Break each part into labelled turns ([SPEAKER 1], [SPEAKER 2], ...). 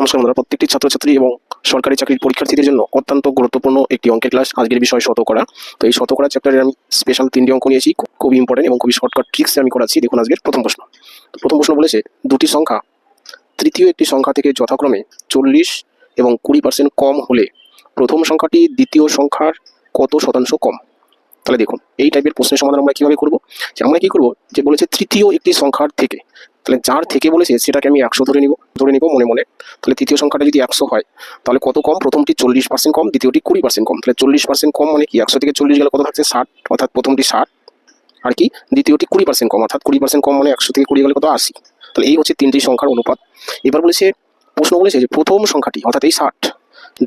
[SPEAKER 1] নমস্কার বন্ধুরা। প্রত্যেকটি ছাত্রছাত্রী এবং সরকারি চাকরির পরীক্ষার্থীদের জন্য অত্যন্ত গুরুত্বপূর্ণ একটি অঙ্কের ক্লাস আজকের বিষয় শতকরা। তো এই শতকরা চ্যাপ্টারের আমি স্পেশাল তিনটি অঙ্ক নিয়েছি খুবই ইম্পর্টেন্ট এবং খুবই শর্টকাট ট্রিক্সে আমি করাচ্ছি। দেখুন আজকের প্রথম প্রশ্ন। প্রথম প্রশ্ন বলেছে, দুটি সংখ্যা তৃতীয় একটি সংখ্যা থেকে যথাক্রমে চল্লিশ এবং কুড়ি পার্সেন্ট কম হলে প্রথম সংখ্যাটি দ্বিতীয় সংখ্যার কত শতাংশ কম? তাহলে দেখুন, এই টাইপের প্রশ্নের সমাধান আমরা কীভাবে করব? আমরা কী করব? যে বলেছে তৃতীয় একটি সংখ্যার থেকে তাহলে যার থেকে বলেছে সেটাকে আমি একশো ধরে নিব ধরে নিব মনে মনে। তাহলে তৃতীয় সংখ্যাটা যদি একশো হয়, তাহলে কত কম? প্রথমটি চল্লিশ পার্সেন্ট কম, দ্বিতীয়টি কুড়ি পার্সেন্ট কম। তাহলে চল্লিশ পার্সেন্ট কম মানে কি? একশো থেকে চল্লিশ গেলে কত থাকছে? ষাট, অর্থাৎ প্রথমটি ষাট। আর কি? দ্বিতীয়টি কুড়ি পার্সেন্ট কম, অর্থাৎ কুড়ি পার্সেন্ট কম মানে একশো থেকে কুড়ি গেলে কত? আশি। তাহলে এই হচ্ছে তিনটি সংখ্যার অনুপাত। এবার বলেছে, প্রশ্ন বলেছে যে প্রথম সংখ্যাটি, অর্থাৎ এই ষাট,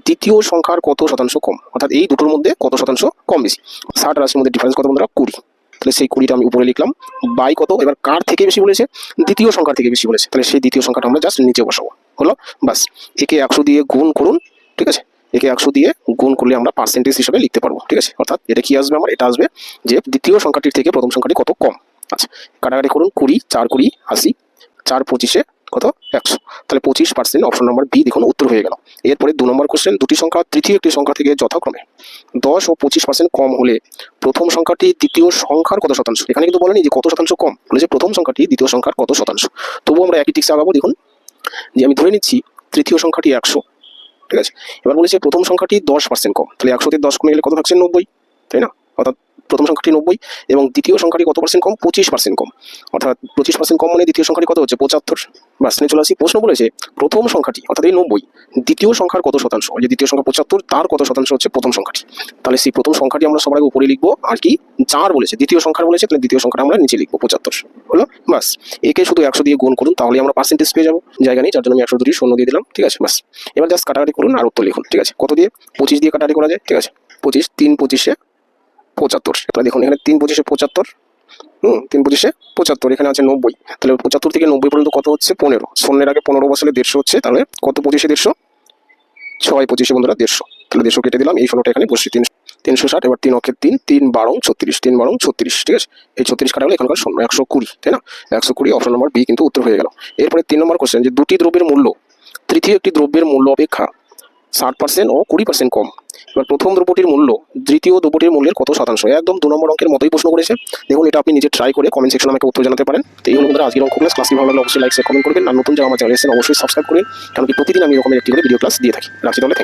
[SPEAKER 1] দ্বিতীয় সংখ্যার কত শতাংশ কম? অর্থাৎ এই দুটোর মধ্যে কত শতাংশ কম বেশি? ষাট আর আশির মধ্যে ডিফারেন্স কত বন্ধুরা? কুড়ি। তাহলে সেই কুড়িটা আমি উপরে লিখলাম। বাই কত? এবার কার থেকে বেশি বলেছে? দ্বিতীয় সংখ্যার থেকে বেশি বলেছে। তাহলে সেই দ্বিতীয় সংখ্যাটা আমরা জাস্ট নিচে বসাবো। হলো? বাস একে একশো দিয়ে গুণ করুন, ঠিক আছে? একে একশো দিয়ে গুণ করলে আমরা পার্সেন্টেজ হিসাবে লিখতে পারব, ঠিক আছে? অর্থাৎ এটা কি আসবে আমার? এটা আসবে যে দ্বিতীয় সংখ্যাটির থেকে প্রথম সংখ্যাটি কত কম? আচ্ছা কাটাকাটি করুন কুড়ি, চার কুড়ি, আশি, চার পঁচিশে কত? একশো। তাহলে পঁচিশ পার্সেন্ট অপশন নাম্বার বি দেখুন, উত্তর হয়ে গেল। এরপরে দু নম্বর কোশ্চেন দুটি সংখ্যা তৃতীয় একটি সংখ্যা থেকে যথাক্রমে দশ ও পঁচিশ পার্সেন্ট কম হলে প্রথম সংখ্যাটি দ্বিতীয় সংখ্যার কত শতাংশ? এখানে কিন্তু বলেনি যে কত শতাংশ কম, বলেছে প্রথম সংখ্যাটি দ্বিতীয় সংখ্যার কত শতাংশ। তবু আমরা একই টিক্সে আগাবো, দেখুন, যে আমি ধরে নিচ্ছি তৃতীয় সংখ্যাটি একশো, ঠিক আছে? এবার বলেছে প্রথম সংখ্যাটি দশ পার্সেন্ট কম, তাহলে একশোতে দশ কমে গেলে কত থাকছে? নব্বই, তাই না? অর্থাৎ প্রথম সংখ্যাটি নব্বই এবং দ্বিতীয় সংখ্যাটি কত পার্সেন্ট কম? পঁচিশ পার্সেন্ট কম। অর্থাৎ পঁচিশ পার্সেন্ট কম মানে দ্বিতীয় সংখ্যাটি কত হচ্ছে? পঁচাত্তর বাস নিয়ে চলে আসি প্রশ্ন বলেছে, প্রথম সংখ্যাটি, অর্থাৎ এই নব্বই, দ্বিতীয় সংখ্যার কত শতাংশ? যে দ্বিতীয় সংখ্যা পঁচাত্তর, তার কত শতাংশ হচ্ছে প্রথম সংখ্যাটি। তাহলে সেই প্রথম সংখ্যাটি আমরা সবার আগে উপরে লিখব, আর কি চার বলেছে। দ্বিতীয় সংখ্যা বলেছে, তাহলে দ্বিতীয় সংখ্যাটা আমরা নিচে লিখব, পঁচাত্তর। হলো? বাস। একে শুধু একশো দিয়ে গুণ করুন, তাহলে আমরা পার্সেন্টেজ পেয়ে যাব। জায়গা নেই, যার জন্য আমি একশো দুটি শূন্য দিয়ে দিলাম, ঠিক আছে? বাস। এবার জাস্ট কাটাকাটি করুন, আর উত্তর লিখুন, ঠিক আছে? কত দিয়ে? পঁচিশ দিয়ে কাটাকাটি করা যায়, ঠিক আছে? পঁচিশ, তিন পঁচিশে পঁচাত্তর। এবার দেখুন, এখানে তিন পঁচিশে পঁচাত্তর, হুম, তিন পঁচিশে পঁচাত্তর, এখানে আছে নব্বই। তাহলে পঁচাত্তর থেকে নব্বই পর্যন্ত কত হচ্ছে? পনেরো। শূন্যের আগে পনেরো বসালে দেড়শো হচ্ছে, তাহলে কত পঁচিশে দেড়শো? ছয় পঁচিশে বন্ধুরা দেড়শো। তাহলে দেড়শো কেটে দিলাম, এই ষোলোটা এখানে বসছি তিন তিনশো ষাট, এবার তিন অক্ষের তিন তিন বারো, ছত্রিশ, তিন বারো, ছত্রিশ, ঠিক আছে? এই ছত্রিশ কাটা হলে এখানকার শূন্য, একশো কুড়ি, তাই না? একশো কুড়ি অপশন নম্বর বি কিন্তু উত্তর হয়ে গেল। এরপরে তিন নম্বর কোশ্চেন যে দুটি দ্রব্যের মূল্য, তৃতীয় একটি দ্রব্যের মূল্য অপেক্ষা ষাট পার্সেন্ট ও কুড়ি পার্সেন্ট কম। এবার প্রথম দ্রব্যটির মূল্য, দ্বিতীয় দ্রব্যটির মূল্যের কত শতাংশ? একদম দু নম্বর অঙ্কের মতোই প্রশ্ন করেছে। দেখুন, এটা আপনি নিজে ট্রাই করে কমেন্ট সেকশনে আমাকে উত্তর জানাতে পারেন। তো এই হলো বন্ধুরা আজকের অঙ্ক ক্লাস ক্লাসটি ভালো লাগলে অবশ্যই লাইক কমেন্ট করবেন। আর নতুন যারা আমার চ্যানেল অবশ্যই সাবস্ক্রাইব করবেন কারণ কি প্রতিদিন আমি এরকমের একটি করে ভিডিও ক্লাস দিয়ে থাকি। রাখছি তাহলে.